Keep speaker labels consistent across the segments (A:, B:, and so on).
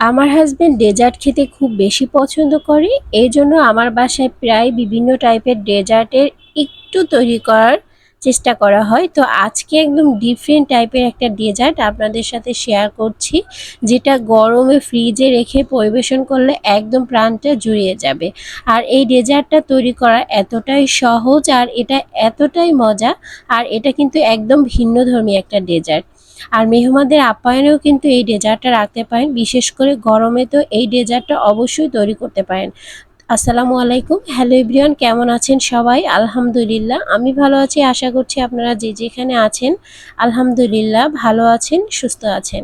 A: আমার husband dessert খেতে খুব বেশি পছন্দ করে এই জন্য আমার বাসায় প্রায় বিভিন্ন টাইপের ডেজার্টের একটু তৈরি করার চেষ্টা করা হয়। তো আজকে একদম ডিফারেন্ট টাইপের একটা ডেজার্ট আপনাদের সাথে শেয়ার করছি, যেটা গরমে ফ্রিজে রেখে পরিবেশন করলে একদম প্রাণটা জুড়িয়ে যাবে। আর এই ডেজার্টটা তৈরি করা এতটাই সহজ আর এটা এতটাই মজা, আর এটা কিন্তু একদম ভিন্নধর্মী একটা ডেজার্ট আর মেহমানদের আপ্যায়নেও কিন্তু এই ডেজার্টটা রাখতে পারেন। বিশেষ করে গরমে তো এই ডেজার্টটা অবশ্যই তৈরি করতে পারেন। আসসালামু আলাইকুম। হ্যালো এভরিওয়ান, কেমন আছেন সবাই? আলহামদুলিল্লাহ, আমি ভালো আছি। আশা করছি আপনারা যে যেখানে আছেন, আলহামদুলিল্লাহ ভালো আছেন, সুস্থ আছেন।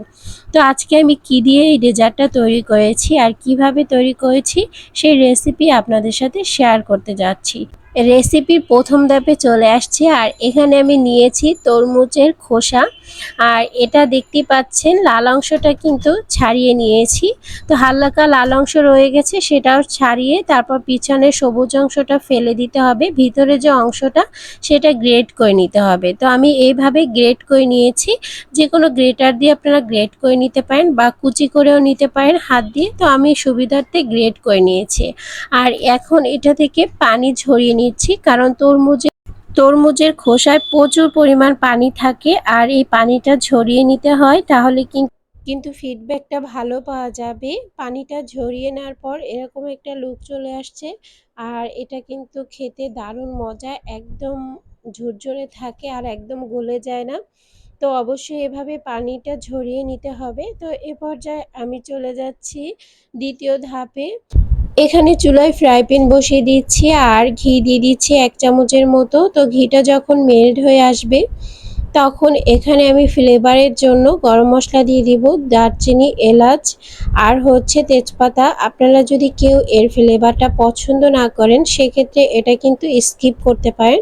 A: তো আজকে আমি কি দিয়ে এই ডেজার্টটা তৈরি করেছি আর কীভাবে তৈরি করেছি, সেই রেসিপি আপনাদের সাথে শেয়ার করতে যাচ্ছি। রেসিপির প্রথম ধাপে চলে আসছে, আর এখানে আমি নিয়েছি তরমুজের খোসা। আর এটা দেখতে পাচ্ছেন, লাল অংশটা কিন্তু ছাড়িয়ে নিয়েছি। তো হালকা লাল অংশ রয়ে গেছে, সেটাও ছাড়িয়ে তারপর পিছনে সবুজ অংশটা ফেলে দিতে হবে। ভিতরে যে অংশটা, সেটা গ্রেট করে নিতে হবে। তো আমি এইভাবে গ্রেট করে নিয়েছি। যে কোনো গ্রেটার দিয়ে আপনারা গ্রেট করে নিতে পারেন বা কুচি করেও নিতে পারেন হাত দিয়ে। তো আমি সুবিধার্থে গ্রেট করে নিয়েছি। আর এখন এটা থেকে পানি ঝরিয়ে নিচ্ছি, কারণ তরমুজে তরমুজের খোসায় প্রচুর পরিমাণ পানি থাকে আর এই পানিটা ঝরিয়ে নিতে হয়, তাহলে কিন্তু কিন্তু ফিডব্যাকটা ভালো পাওয়া যাবে। পানিটা ঝরিয়ে নেওয়ার পর এরকম একটা লুক চলে আসছে আর এটা কিন্তু খেতে দারুণ মজা, একদম ঝুরঝুরে থাকে আর একদম গলে যায় না। তো অবশ্যই এভাবে পানিটা ঝরিয়ে নিতে হবে। তো এ পর্যায়ে আমি চলে যাচ্ছি দ্বিতীয় ধাপে। এখানে চুলায় ফ্রাই প্যান বসিয়ে দিচ্ছি আর ঘি দিয়ে দিচ্ছি এক চামচের মতো। তো ঘিটা যখন মেল্ট হয়ে আসবে, তখন এখানে আমি ফ্লেভারের জন্য গরম মশলা দিয়ে দিব, দারচিনি, এলাচ আর হচ্ছে তেজপাতা। আপনারা যদি কেউ এর ফ্লেভারটা পছন্দ না করেন, সেক্ষেত্রে এটা কিন্তু স্কিপ করতে পারেন।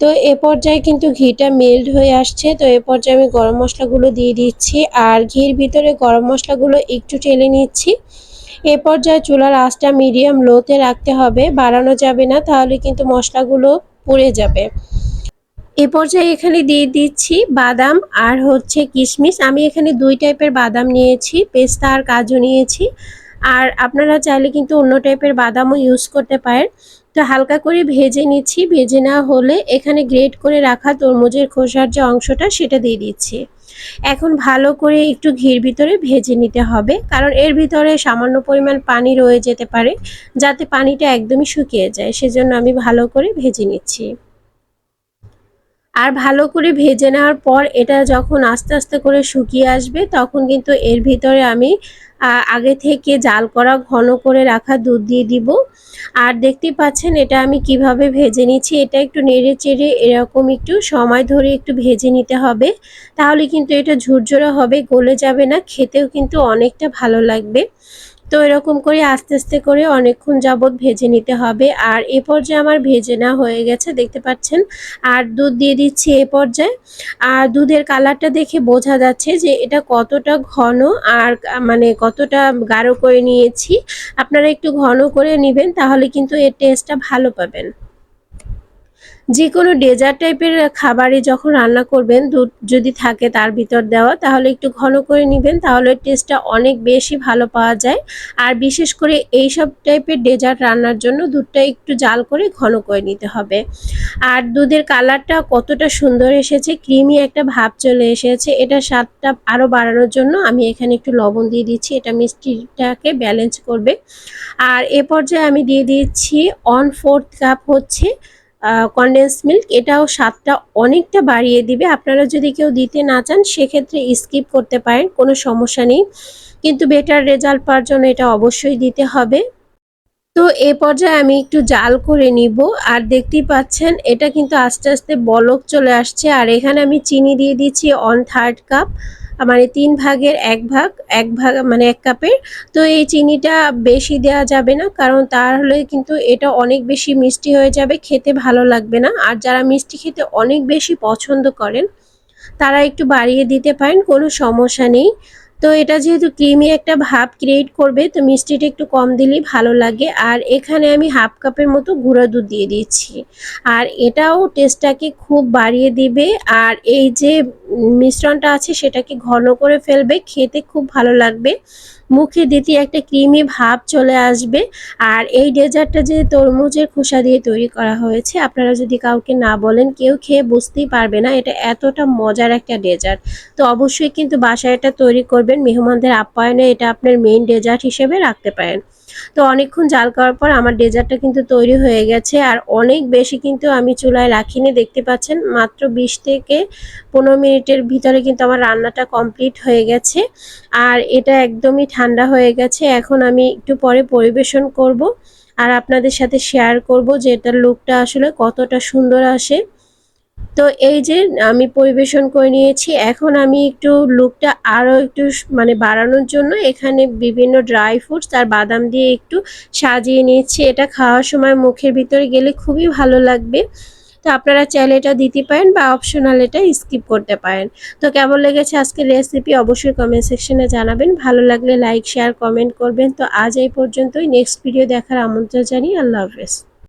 A: তো এ পর্যায়ে কিন্তু ঘিটা মেল্ট হয়ে আসছে। তো এ পর্যায়ে আমি গরম মশলাগুলো দিয়ে দিচ্ছি আর ঘির ভিতরে গরম মশলাগুলো একটু টেলে নিচ্ছি। এ পর্যায়ে চুলার আঁচটা মিডিয়াম লোতে রাখতে হবে, বাড়ানো যাবে না, তাহলে কিন্তু মশলাগুলো পুড়ে যাবে। এ পর্যায়ে এখানে দিয়ে দিচ্ছি বাদাম আর হচ্ছে কিশমিশ। আমি এখানে দুই টাইপের বাদাম নিয়েছি, পেস্তা আর কাজু নিয়েছি। আর আপনারা চাইলে কিন্তু অন্য টাইপের বাদামও ইউজ করতে পারেন। তো হালকা করে ভেজে নিচ্ছি। ভেজে না হলে এখানে গ্রেট করে রাখা তরমুজের খোসার যে অংশটা সেটা দিয়ে দিচ্ছি। এখন ভালো করে একটু ঘির ভিতরে ভেজে নিতে হবে, কারণ এর ভিতরে সামান্য পরিমাণ পানি রয়ে যেতে পারে, যাতে পানিটা একদমই শুকিয়ে যায়। সেজন্য আমি ভালো করে ভেজে নিচ্ছি। আর ভালো করে ভেজে নেওয়ার পর এটা যখন আস্তে আস্তে করে শুকিয়ে আসবে, তখন কিন্তু এর ভিতরে আমি আগে থেকে জাল করা ঘন করে রাখা দুধ দিয়ে দিব। আর দেখতে পাচ্ছেন এটা আমি কীভাবে ভেজে নিচ্ছি, এটা একটু নেড়ে চেড়ে এরকম একটু সময় ধরে একটু ভেজে নিতে হবে। তাহলে কিন্তু এটা ঝুরঝুরে হবে, গলে যাবে না, খেতেও কিন্তু অনেকটা ভালো লাগবে। তো এরকম করে আস্তে আস্তে করে অনেকক্ষণ যাবৎ ভেজে নিতে হবে। আর এ পর্যায়ে আমার ভেজে না হয়ে গেছে, দেখতে পাচ্ছেন? আর দুধ দিয়ে দিচ্ছি এ পর্যায়ে। আর দুধের কালারটা দেখে বোঝা যাচ্ছে যে এটা কতটা ঘন আর মানে কতটা গাঢ় করে নিয়েছি। আপনারা একটু ঘন করে নেবেন, তাহলে কিন্তু এর টেস্টটা ভালো পাবেন। যে কোনো ডেজার্ট টাইপের খাবারে যখন রান্না করবেন, দুধ যদি থাকে তার ভিতর দেওয়া, তাহলে একটু ঘন করে নেবেন, তাহলে টেস্টটা অনেক বেশি ভালো পাওয়া যায়। আর বিশেষ করে এই সব টাইপের ডেজার্ট রান্নার জন্য দুধটা একটু জাল করে ঘন করে নিতে হবে। আর দুধের কালারটা কতটা সুন্দর এসেছে, ক্রিমি একটা ভাব চলে এসেছে, এটা স্বাদটা আরও বাড়ানোর জন্য আমি এখানে একটু লবণ দিয়ে দিচ্ছি, এটা মিষ্টিটাকে ব্যালেন্স করবে। আর এ পর্যায়ে আমি দিয়ে দিচ্ছি অন ফোর্থ কাপ হচ্ছে কনডেন্স মিল্ক এটাও স্বাদটা অনেকটা বাড়িয়ে দিবে। আপনারা যদি কেউ দিতে না চান, সেক্ষেত্রে স্কিপ করতে পারেন, কোনো সমস্যা নেই। কিন্তু বেটার রেজাল্ট পাওয়ার জন্য এটা অবশ্যই দিতে হবে। তো এ পর্যায়ে আমি একটু জাল করে নিব। আর দেখতেই পাচ্ছেন, এটা কিন্তু আস্তে আস্তে বলক চলে আসছে। আর এখানে আমি চিনি দিয়ে দিচ্ছি অন থার্ড কাপ মানে তিন ভাগের এক ভাগ এক ভাগ মানে এক কাপের। তো এই চিনিটা বেশি দেওয়া যাবে না, কারণ তাহলে কিন্তু এটা অনেক বেশি মিষ্টি হয়ে যাবে, খেতে ভালো লাগবে না। আর যারা মিষ্টি খেতে অনেক বেশি পছন্দ করেন, তারা একটু বাড়িয়ে দিতে পারেন, কোনো সমস্যা নেই। তো এটা যেহেতু ক্রিমি একটা ভাব ক্রিয়েট করবে, তো মিষ্টিটা একটু কম দিলেই ভালো লাগে। আর এখানে আমি হাফ কাপের মতো গুঁড়া দুধ দিয়ে দিচ্ছি আর এটাও টেস্টটাকে খুব বাড়িয়ে দিবে। আর এই যে মিশ্রণটা আছে, সেটাকে ঘন করে ফেলবে, খেতে খুব ভালো লাগবে। মুখে দিতে একটা ক্রিমি ভাব চলে আসবে। আর এই ডেজার্টটা যে তরমুজের খোসা দিয়ে তৈরি করা হয়েছে, আপনারা যদি কাউকে না বলেন, কেউ খেয়ে বুঝতেই পারবে না, এটা এতটা মজার একটা ডেজার্ট। তো অবশ্যই কিন্তু বাসায় এটা তৈরি করবেন। মেহমানদের আপ্যায়নে এটা আপনার মেইন ডেজার্ট হিসেবে রাখতে পারেন। তো অনেকক্ষণ জাল করার পর আমার ডেজার্টটা কিন্তু তৈরি হয়ে গেছে। আর অনেক বেশি কিন্তু আমি চুলায় রাখিনি, দেখতে পাচ্ছেন? মাত্র বিশ থেকে পনেরো মিনিটের ভিতরে কিন্তু আমার রান্নাটা কমপ্লিট হয়ে গেছে। আর এটা একদমই ঠান্ডা হয়ে গেছে। এখন আমি একটু পরে পরিবেশন করব আর আপনাদের সাথে শেয়ার করব যে এটার লুকটা আসলে কতটা সুন্দর আসে। তো এই যে আমি পরিবেশন করে নিয়েছি, এখন আমি একটু লুকটা আরও একটু মানে বাড়ানোর জন্য এখানে বিভিন্ন ড্রাই ফ্রুটস আর বাদাম দিয়ে একটু সাজিয়ে নিয়েছি। এটা খাওয়ার সময় মুখের ভিতরে গেলে খুবই ভালো লাগবে। তো আপনারা চাইলে এটা দিতে পারেন বা অপশনাল এটা স্কিপ করতে পারেন। তো কেমন লেগেছে আজকের রেসিপি অবশ্যই কমেন্ট সেকশনে জানাবেন। ভালো লাগলে লাইক শেয়ার কমেন্ট করবেন। তো আজ এই পর্যন্তই। নেক্সট ভিডিও দেখার আমন্ত্রণ জানিয়ে আল্লাহ হাফেজ।